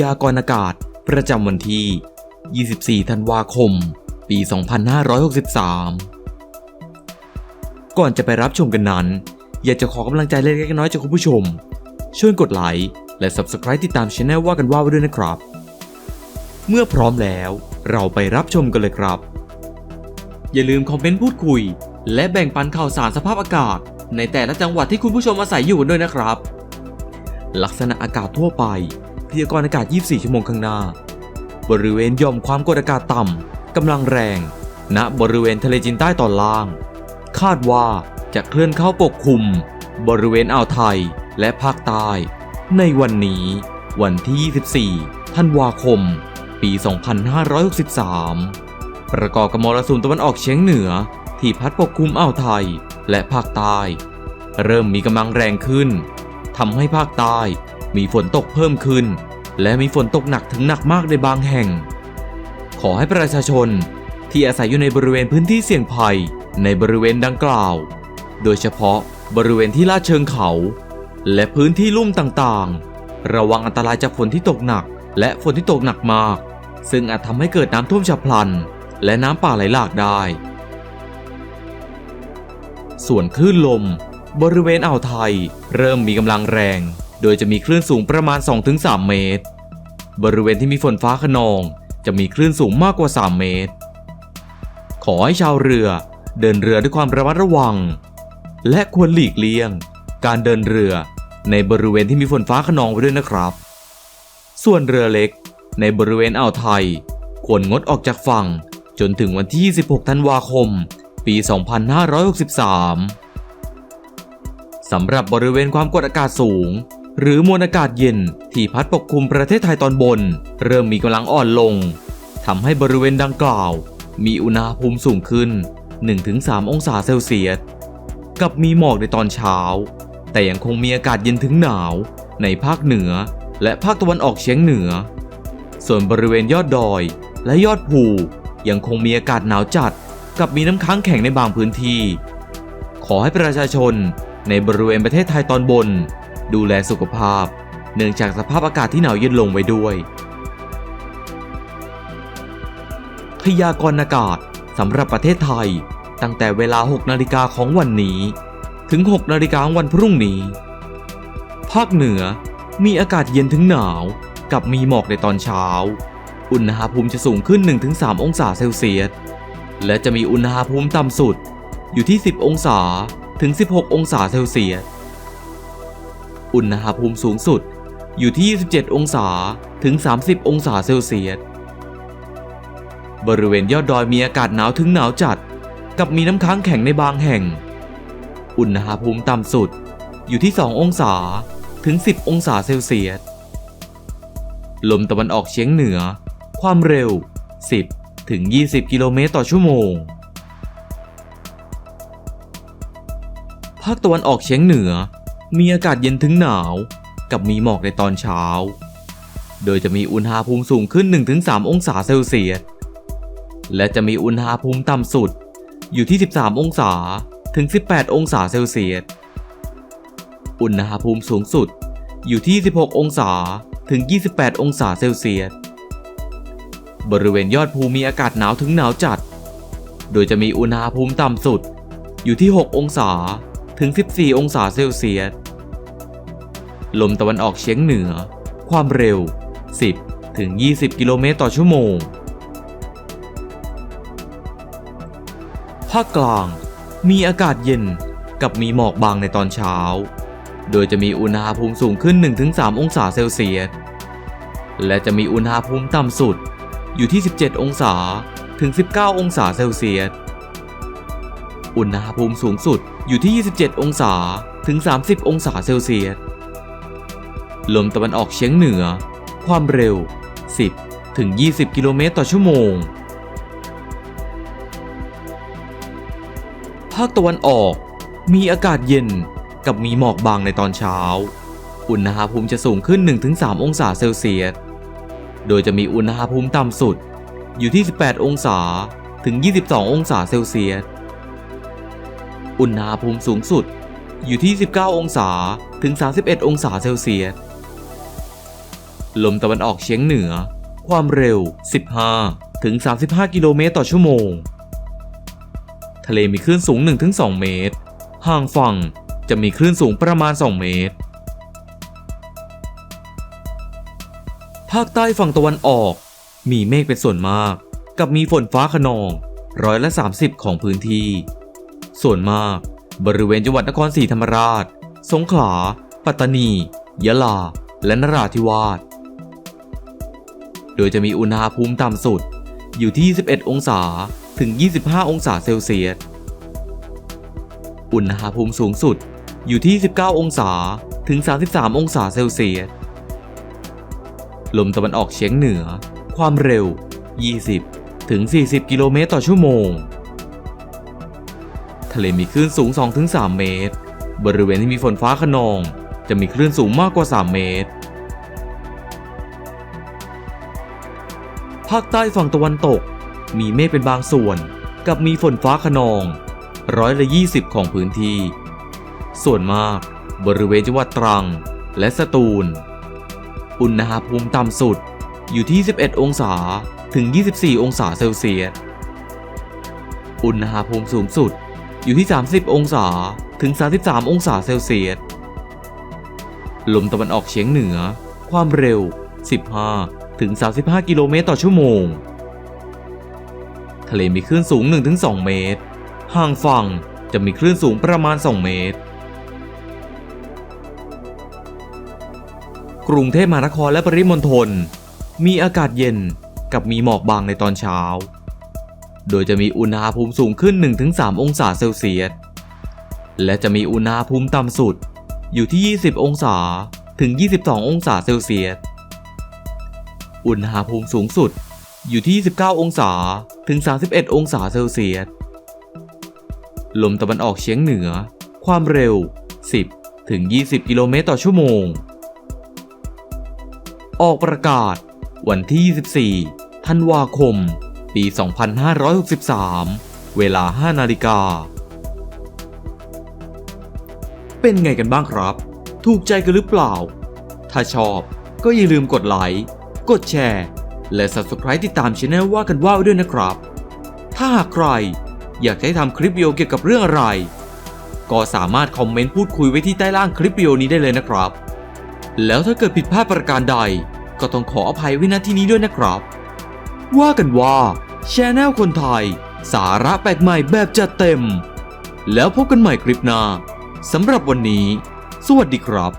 ยากรณ์อากาศ ประจำวันที่ 24 ธันวาคม ปี 2563 ก่อนจะไปรับชมกันนั้น อยากจะขอกำลังใจเล็กๆน้อยๆจากคุณผู้ชม ช่วยกดไลค์และ Subscribe ติดตามช anel ว่ากันว่าไว้ด้วยนะครับ เมื่อพร้อมแล้วเราไปรับชมกันเลยครับ อย่าลืมคอมเมนต์พูดคุย และแบ่งปันข่าวสารสภาพอากาศ ในแต่ละจังหวัดที่คุณผู้ชมอาศัยอยู่ด้วยนะครับ ลักษณะอากาศทั่วไป พยากรณ์อากาศ 24 ชั่วโมงข้างหน้า บริเวณย่อมความกดอากาศต่ำกำลังแรง ณบริเวณทะเลจีนใต้ตอนล่าง คาดว่าจะเคลื่อนเข้าปกคลุม บริเวณอ่าวไทยและภาคใต้ ในวันนี้วันที่ 24 ธันวาคม ปี 2563 ประกอบกับมรสุมตะวันออกเฉียงเหนือที่พัดปกคลุมอ่าวไทยและภาคใต้ เริ่มมีกำลังแรงขึ้นทำให้ภาคใต้ มีฝนตกเพิ่มขึ้น และมีฝนตกหนักถึงหนักมากในบางแห่ง ขอให้ประชาชนที่อาศัยอยู่ในบริเวณพื้นที่เสี่ยงภัยในบริเวณดังกล่าว โดยเฉพาะบริเวณที่ลาดเชิงเขา และพื้นที่ลุ่มต่างๆ ระวังอันตรายจากฝนที่ตกหนัก และฝนที่ตกหนักมาก ซึ่งอาจทำให้เกิดน้ำท่วมฉับพลัน และน้ำป่าไหลหลากได้ ส่วนคลื่นลม บริเวณอ่าวไทย เริ่มมีกำลังแรง โดยจะมีคลื่นสูงประมาณ 2-3 เมตร บริเวณที่มีฝนฟ้าขนอง จะมีคลื่นสูงมากกว่า 3 เมตร ขอให้ชาวเรือเดินเรือด้วยความระมัดระวัง และควรหลีกเลี่ยง การเดินเรือในบริเวณที่มีฝนฟ้าขนองไว้ด้วยนะครับ ส่วนเรือเล็ก ในบริเวณอ่าวไทย ควรงดออกจากฝั่ง จนถึงวันที่ 26 ธันวาคม ปี 2563สำหรับบริเวณความกดอากาศสูง หรือมวลอากาศเย็นที่พัดปกคลุมประเทศไทยตอนบน เริ่มมีกำลังอ่อนลงทำให้บริเวณดังกล่าว มีอุณหภูมิสูงขึ้น 1-3 องศาเซลเซียส กับมีหมอกในตอนเช้า แต่ยังคงมีอากาศเย็นถึงหนาว ในภาคเหนือและภาคตะวันออกเฉียงเหนือ ส่วนบริเวณยอดดอยและยอดภูยังคงมีอากาศหนาวจัด กับมีน้ำค้างแข็งในบางพื้นที่ ขอให้ประชาชนในบริเวณประเทศไทยตอนบน ดูแลสุขภาพ เนื่องจากสภาพอากาศที่หนาวเย็นลงไว้ด้วย พยากรณ์อากาศสำหรับประเทศไทย ตั้งแต่เวลา 6 นาฬิกาของวันนี้ ถึง 6 นาฬิกาของวันพรุ่งนี้ ภาคเหนือมีอากาศเย็นถึงหนาวกับมีหมอกในตอนเช้า อุณหภูมิจะสูงขึ้น 1-3 องศาเซลเซียส และจะมีอุณหภูมิต่ำสุดอยู่ที่ 10 องศาถึง 16 องศาเซลเซียส อุณหภูมิสูงสุด อยู่ที่ 27 องศาถึง 30 องศาเซลเซียส บริเวณยอดดอยมีอากาศหนาวถึงหนาวจัด กับมีน้ำค้างแข็งในบางแห่ง อุณหภูมิต่ำสุด อยู่ที่ 2 องศาถึง 10 องศาเซลเซียส ลมตะวันออกเฉียงเหนือ ความเร็ว 10 ถึง 20 กิโลเมตรต่อชั่วโมง ภาคตะวันออกเฉียงเหนือ มีอากาศเย็นถึงหนาว กับมีหมอกในตอนเช้า โดยจะมีอุณหภูมิสูงขึ้น 1-3 องศาเซลเซียส และจะมีอุณหภูมิต่ำสุดอยู่ที่ 13 องศาถึง 18 องศาเซลเซียส อุณหภูมิสูงสุดอยู่ที่ 16 องศาถึง 28 องศาเซลเซียส บริเวณยอดภูมีอากาศหนาวถึงหนาวจัด โดยจะมีอุณหภูมิต่ำสุดอยู่ที่ 6 องศา ถึง 14 องศาเซลเซียส ลมตะวันออกเฉียงเหนือ ความเร็ว 10 ถึง 20 กิโลเมตรต่อชั่วโมง ภาคกลาง มีอากาศเย็นกับมีหมอกบางในตอนเช้า โดยจะมีอุณหภูมิสูงขึ้น 1-3 องศาเซลเซียส และจะมีอุณหภูมิต่ำสุดอยู่ที่ 17 องศาถึง 19 องศาเซลเซียส อุณหภูมิสูงสุดอยู่ที่ 27 องศาถึง 30 องศาเซลเซียส ลมตะวันออกเฉียงเหนือ ความเร็ว 10 ถึง 20 กิโลเมตรต่อชั่วโมง ภาคตะวันออกมีอากาศเย็นกับมีหมอกบางในตอนเช้า อุณหภูมิจะสูงขึ้น 1-3 องศาเซลเซียส โดยจะมีอุณหภูมิต่ำสุดอยู่ที่ 18 องศาถึง 22 องศาเซลเซียส อุณหภูมิสูงสุด อยู่ที่ 19 องศาถึง 31 องศาเซลเซียส ลมตะวันออกเฉียงเหนือ ความเร็ว 15 ถึง 35 กิโลเมตรต่อชั่วโมง ทะเลมีคลื่นสูง 1-2 เมตร ห่างฝั่งจะมีคลื่นสูงประมาณ 2 เมตร ภาคใต้ฝั่งตะวันออก มีเมฆเป็นส่วนมาก กับมีฝนฟ้าขนองร้อยละ 30 ของพื้นที่ ส่วนมาก บริเวณจังหวัดนครศรีธรรมราช สงขลา ปัตตานี ยะลา และนราธิวาส โดยจะมีอุณหภูมิต่ำสุดอยู่ที่ 21 องศาถึง 25 องศาเซลเซียส อุณหภูมิสูงสุดอยู่ที่ 19 องศาถึง 33 องศาเซลเซียส ลมตะวันออกเฉียงเหนือ ความเร็ว 20 ถึง 40 กิโลเมตรต่อชั่วโมง ทะเลมีคลื่นสูง 2-3 เมตร บริเวณที่มีฝนฟ้าขนอง จะมีคลื่นสูงมากกว่า 3 เมตร ภาคใต้ฝั่งตะวันตก มีเมฆเป็นบางส่วน กับมีฝนฟ้าขนองร้อยละ20ของพื้นที่ ส่วนมาก บริเวณจังหวัดตรัง และสตูล อุณหภูมิต่ำสุดอยู่ที่ 11 องศาถึง 24 องศาเซลเซียส อุณหภูมิสูงสุด อยู่ที่ 30 องศาถึง 33 องศาเซลเซียส ลมตะวันออกเฉียงเหนือ ความเร็ว 15 ถึง 35 กิโลเมตรต่อชั่วโมง ทะเลมีคลื่นสูง 1-2 เมตร ห่างฝั่งจะมีคลื่นสูงประมาณ 2 เมตร กรุงเทพมหานครและปริมณฑลมีอากาศเย็นกับมีหมอกบางในตอนเช้า โดยจะมีอุณหภูมิสูงขึ้น 1-3 องศาเซลเซียส และจะมีอุณหภูมิต่ำสุดอยู่ที่ 20 องศาถึง 22 องศาเซลเซียส อุณหภูมิสูงสุดอยู่ที่19องศาถึง 31 องศาเซลเซียส ลมตะวันออกเฉียงเหนือ ความเร็ว 10 ถึง 20 กิโลเมตรต่อชั่วโมง ออกประกาศ วันที่ 24 ธันวาคม ปี 2563 เวลา 5 นาฬิกา เป็นไงกันบ้างครับ ถูกใจกันหรือเปล่า ถ้าชอบก็อย่าลืมกดไลค์ กดแชร์ และ Subscribe ติดตามช anel ว่ากันว่าวด้วยนะครับ ถ้าหากใครอยากให้ทำคลิปวิดีโอเกี่ยวกับเรื่องอะไร ก็สามารถคอมเมนต์พูดคุยไว้ที่ใต้ล่างคลิปวิดีโอนี้ได้เลยนะครับ แล้วถ้าเกิดผิดพลาดประการใด ก็ต้องขออภัยไว้ณที่นี้ด้วยนะครับ ว่ากันว่าชแนลคนไทย สาระแปลกใหม่แบบจัดเต็ม แล้วพบกันใหม่คลิปหน้าสำหรับวันนี้ สวัสดีครับ